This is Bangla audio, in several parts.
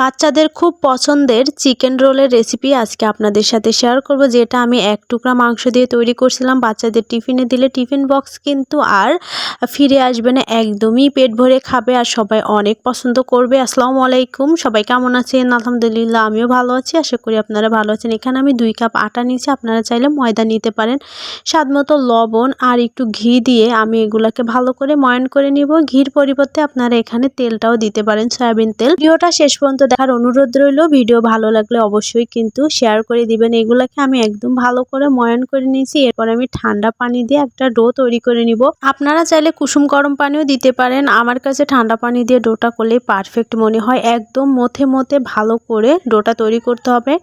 বাচ্চাদের খুব পছন্দের চিকেন রোলের রেসিপি আজকে আপনাদের সাথে শেয়ার করব, যেটা আমি এক টুকরা মাংস দিয়ে তৈরি করছিলাম। বাচ্চাদের টিফিনে দিলে টিফিন বক্স কিন্তু আর ফিরে আসবে না, একদমই পেট ভরে খাবে আর সবাই অনেক পছন্দ করবে। আসসালামু আলাইকুম, সবাই কেমন আছেন? আলহামদুলিল্লাহ, আমিও ভালো আছি, আশা করি আপনারা ভালো আছেন। এখানে আমি দুই কাপ আটা নিয়েছি, আপনারা চাইলে ময়দা নিতে পারেন। স্বাদ মতো লবণ আর একটু ঘি দিয়ে আমি এগুলাকে ভালো করে ময়ন করে নিব। ঘির পরিবর্তে আপনারা এখানে তেলটাও দিতে পারেন, সয়াবিন তেল। ভিডিওটা শেষ পর্যন্ত দেখার অনুরোধ রইল। ভিডিও ভালো লাগলে অবশ্যই কিন্তু শেয়ার করে দিবেন। এগুলাকে আমি একদম ভালো করে ময়ান করে নিয়েছি। এরপর আমি ঠান্ডা পানি দিয়ে একটা ডো তৈরি করে নিব। আপনারা চাইলে কুসুম গরম পানিও দিতে পারেন। আমার কাছে ঠান্ডা পানি দিয়ে ডোটা করলেই পারফেক্ট মনে হয়। একদম মথে মথে ভালো করে ডোটা তৈরি করতে হবে।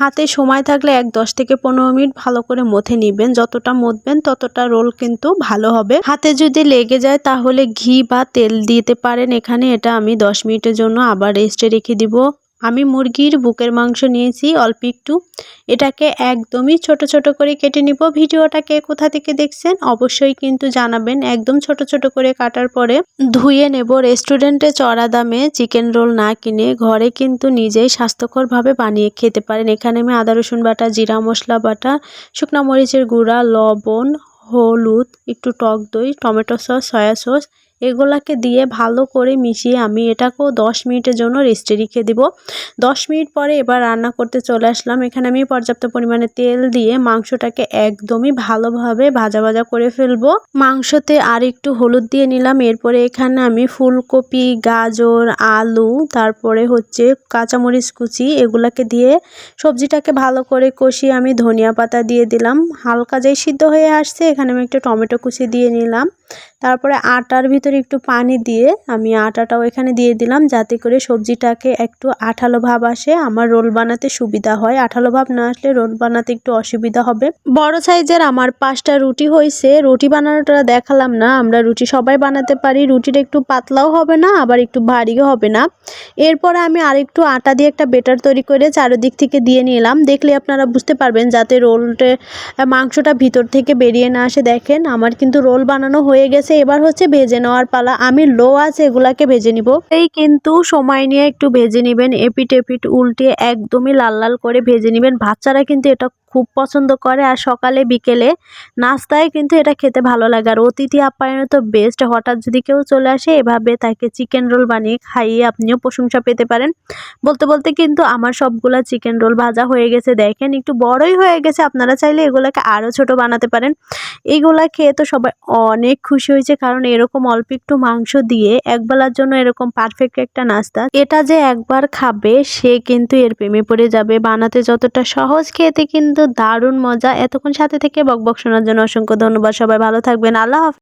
হাতে সময় থাকলে এক দশ থেকে পনেরো মিনিট ভালো করে মথে নিবেন। যতটা মথবেন ততটা রোল কিন্তু ভালো হবে। হাতে যদি লেগে যায় তাহলে ঘি বা তেল দিতে পারেন এখানে। এটা আমি দশ মিনিটের জন্য আবার রেস্টে রেখে দিব। আমি মুরগির বুকের মাংস নিয়েছি অল্প একটু। এটাকে একদমই ছোট ছোট করে কেটে নিব। ভিডিওটাকে কোথা থেকে দেখছেন অবশ্যই কিন্তু জানাবেন। একদম ছোট ছোট করে কাটার পরে ধুয়ে নেব। রেস্টুরেন্টে চড়া দামে চিকেন রোল না কিনে ঘরে কিন্তু নিজেই স্বাস্থ্যকরভাবে বানিয়ে খেতে পারেন। এখানে আমি আদা, রসুন বাটা, জিরা মশলা বাটা, শুকনো মরিচের গুঁড়া, লবণ, হলুদ, একটু টক দই, টমেটো সস, সয়া সস এগুলাকে দিয়ে ভালো করে মিশিয়ে আমি এটাকেও দশ মিনিটের জন্য রেস্টে রেখে দিব। দশ মিনিট পরে এবার রান্না করতে চলে আসলাম। এখানে আমি পর্যাপ্ত পরিমাণে তেল দিয়ে মাংসটাকে একদমই ভালোভাবে ভাজা ভাজা করে ফেলব। মাংসতে আর একটু হলুদ দিয়ে নিলাম। এরপরে এখানে আমি ফুলকপি, গাজর, আলু, তারপরে হচ্ছে কাঁচামরিচ কুচি এগুলাকে দিয়ে সবজিটাকে ভালো করে কষিয়ে আমি ধনিয়া পাতা দিয়ে দিলাম। হালকা যেই সিদ্ধ হয়ে আসছে এখানে আমি একটু টমেটো কুচি দিয়ে নিলাম। তারপরে আটার ভিতরে একটু পানি দিয়ে আমি আটাটাও এখানে দিয়ে দিলাম, যাতে করে সবজিটাকে একটু আঠালো ভাব আসে। আমার রোল বানাতে সুবিধা হয়। আঠালো ভাব না আসলে রোল বানাতে একটু অসুবিধা হবে। বড় সাইজের আমার পাঁচটা রুটি হয়েছে। রুটি বানানোটা দেখালাম না। আমরা রুটি সবাই বানাতে পারি। রুটিটা একটু পাতলাও হবে না, আবার একটু ভারীও হবে না। এরপরে আমি আরেকটু আটা দিয়ে একটা বেটার তৈরি করে চারিদিক থেকে দিয়ে নিলাম। দেখলে আপনারা বুঝতে পারবেন যাতে রোলটা, মাংসটা ভিতর থেকে বেরিয়ে না আসে। দেখেন, আমার কিন্তু রোল বানানো হয়ে হয়ে গেছে এবার হচ্ছে ভেজে নেওয়ার পালা। আমি লো আছে, এগুলাকে ভেজে নিব। এই কিন্তু সময় নিয়ে একটু ভেজে নেবেন এপিট এপিট উল্টে একদমই লাল লাল করে ভেজে নেবেন। বাচ্চারা কিন্তু এটা খুব পছন্দ করে আর সকালে, বিকেলে নাস্তায় কিন্তু এটা খেতে ভালো লাগে। আর অতিথি আপ্যায়নে তো বেস্ট হঠাৎ যদি কেউ চলে আসে, এভাবে তাকে চিকেন রোল বানিয়ে খাইয়ে আপনিও প্রশংসা পেতে পারেন। বলতে বলতে কিন্তু আমার সবগুলা চিকেন রোল ভাজা হয়ে গেছে। দেখেন, একটু বড়ই হয়ে গেছে। আপনারা চাইলে এগুলোকে আরও ছোট বানাতে পারেন। এইগুলা খেয়ে তো সবাই অনেক খুশি হয়েছে। কারণ এরকম অল্প একটু মাংস দিয়ে একবেলার জন্য এরকম পারফেক্ট একটা নাস্তা, এটা যে একবার খাবে, সে কিন্তু এর প্রেমে পড়ে যাবে। বানাতে যতটা সহজ খেতে কিন্তু দারুণ মজা। এতক্ষণ সাথে থেকে বকবক শোনার জন্য অসংখ্য ধন্যবাদ। সবাই ভালো থাকবেন। আল্লাহ